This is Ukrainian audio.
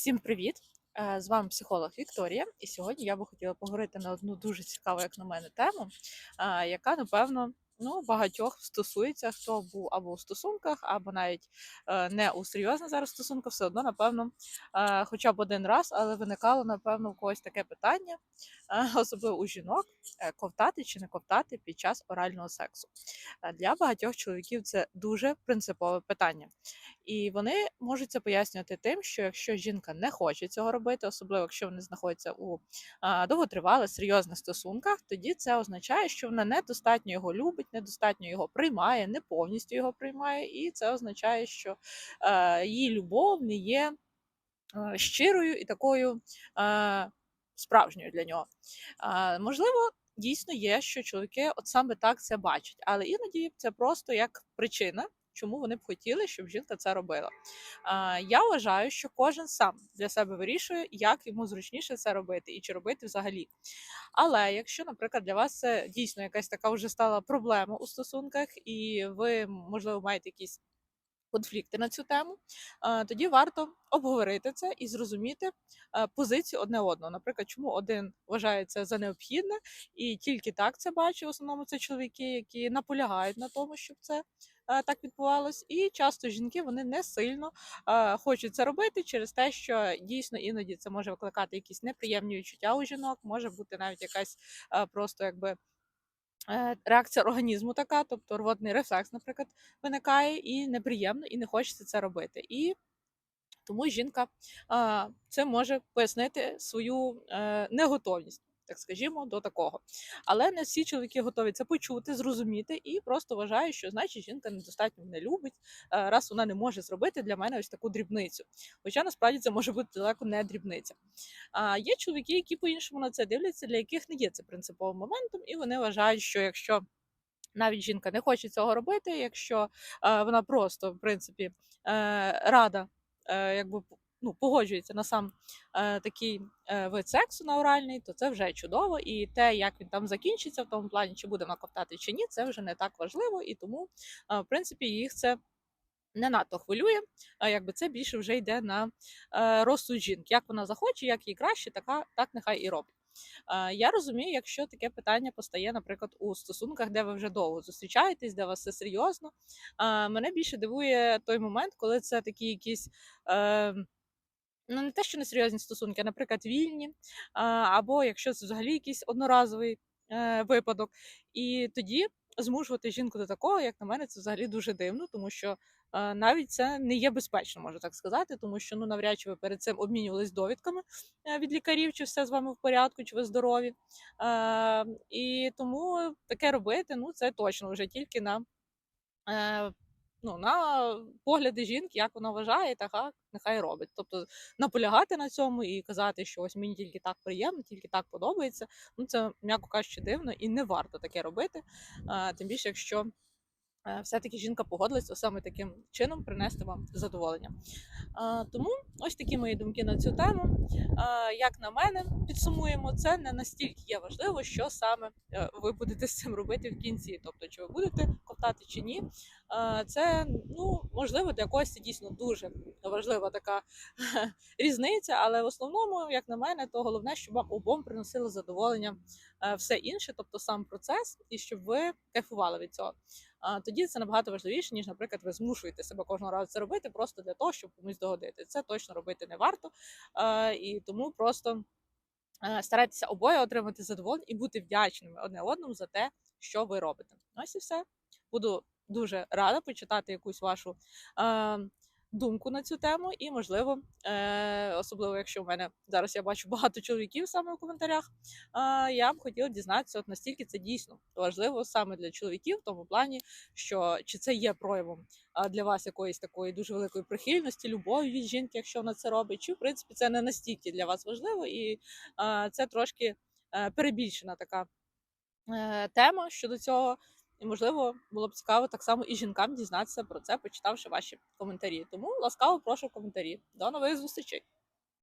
Всім привіт! Е, З вами психолог Вікторія, і сьогодні я би хотіла поговорити на одну дуже цікаву, як на мене, тему, е, яка, напевно, ну, багатьох стосується, хто був або у стосунках, або навіть е, не у серйозних зараз стосунках, все одно, напевно, е, хоча б один раз, але виникало, напевно, у когось таке питання, е, особливо у жінок, ковтати чи не ковтати під час орального сексу. Для багатьох чоловіків це дуже принципове питання. І вони можуть це пояснювати тим, що якщо жінка не хоче цього робити, особливо якщо вони знаходяться у довготривалих, серйозних стосунках, тоді це означає, що вона недостатньо його любить, недостатньо його приймає, не повністю його приймає, і це означає, що е, її любов не є е, щирою і такою е, справжньою для нього. Можливо. Дійсно є, що чоловіки от саме так це бачать, але іноді це просто як причина, чому вони б хотіли, щоб жінка це робила. Я вважаю, що кожен сам для себе вирішує, як йому зручніше це робити і чи робити взагалі. Але якщо, наприклад, для вас це дійсно якась така вже стала проблема у стосунках, і ви, можливо, маєте якісь конфлікти на цю тему, тоді варто обговорити це і зрозуміти позицію одне одного. Наприклад, чому один вважає це за необхідне, і тільки так це бачить. В основному це чоловіки, які наполягають на тому, щоб це так відбувалось. І часто жінки вони не сильно е, хочуть це робити через те, що дійсно іноді це може викликати якісь неприємні відчуття у жінок, може бути навіть якась е, просто якби. е, Реакція організму така, тобто рвотний рефлекс, наприклад, виникає і неприємно, і не хочеться це робити. І тому жінка це може пояснити свою е, неготовність, так скажімо, до такого. Але не всі чоловіки готові це почути, зрозуміти і просто вважають, що значить жінка недостатньо мене любить, е, раз вона не може зробити для мене ось таку дрібницю. Хоча насправді це може бути далеко не дрібниця. А є чоловіки, які по-іншому на це дивляться, для яких не є це принциповим моментом, і вони вважають, що якщо навіть жінка не хоче цього робити, якщо е, вона просто в принципі е, рада, е, якби ну, погоджується на сам е, такий е, вид сексу на оральний, то це вже чудово. І те, як він там закінчиться, в тому плані, чи буде вона ковтати чи ні, це вже не так важливо, і тому, е, в принципі, їх це. Не надто хвилює, а якби це більше вже йде на е, розсуд жінки. Як вона захоче, як їй краще, така так нехай і робить. Е, Я розумію, якщо таке питання постає, наприклад, у стосунках, де ви вже довго зустрічаєтесь, де у вас все серйозно. Е, Мене більше дивує той момент, коли це такі якісь. Ну, не те, що несерйозні стосунки, а, наприклад, вільні, або якщо це взагалі якийсь одноразовий е, випадок. І тоді змушувати жінку до такого, як на мене, це взагалі дуже дивно, тому що е, навіть це не є безпечно, можу так сказати, тому що ну навряд чи ви перед цим обмінювались довідками е, від лікарів, чи все з вами в порядку, чи ви здорові. І тому таке робити, ну це точно вже тільки на. Ну, на погляди жінки, як вона вважає, так нехай робить. Тобто наполягати на цьому і казати, що ось мені тільки так приємно, тільки так подобається. Ну це м'яко кажучи, дивно і не варто таке робити. Тим більше, якщо все-таки жінка погодилася саме таким чином принести вам задоволення. Тому ось такі мої думки на цю тему. Як на мене, підсумуємо, це не настільки є важливо, що саме е, ви будете з цим робити в кінці. Тобто, чи ви будете ковтати чи ні. Це ну можливо для когось дійсно дуже важлива така різниця, але в основному, як на мене, то головне, щоб вам обом приносило задоволення е, все інше, тобто сам процес, і щоб ви кайфували від цього. Тоді це набагато важливіше, ніж, наприклад, ви змушуєте себе кожного разу це робити просто для того, щоб комусь догодити. Це точно робити не варто. І тому просто е, старайтеся обоє отримати задоволення і бути вдячними одне одному за те, що ви робите. Ось і все. Буду дуже рада почитати якусь вашу. Е, Думку на цю тему, і можливо, е, особливо якщо в мене зараз я бачу багато чоловіків саме в коментарях. Е, я б хотіла дізнатися, от настільки це дійсно важливо саме для чоловіків, в тому плані, що чи це є проявом для вас якоїсь такої дуже великої прихильності, любові від жінки, якщо вона це робить, чи в принципі це не настільки для вас важливо, і е, це трошки е, перебільшена така е, тема щодо цього. І, можливо, було б цікаво так само і жінкам дізнатися про це, почитавши ваші коментарі. Тому ласкаво прошу коментарі. До нових зустрічей!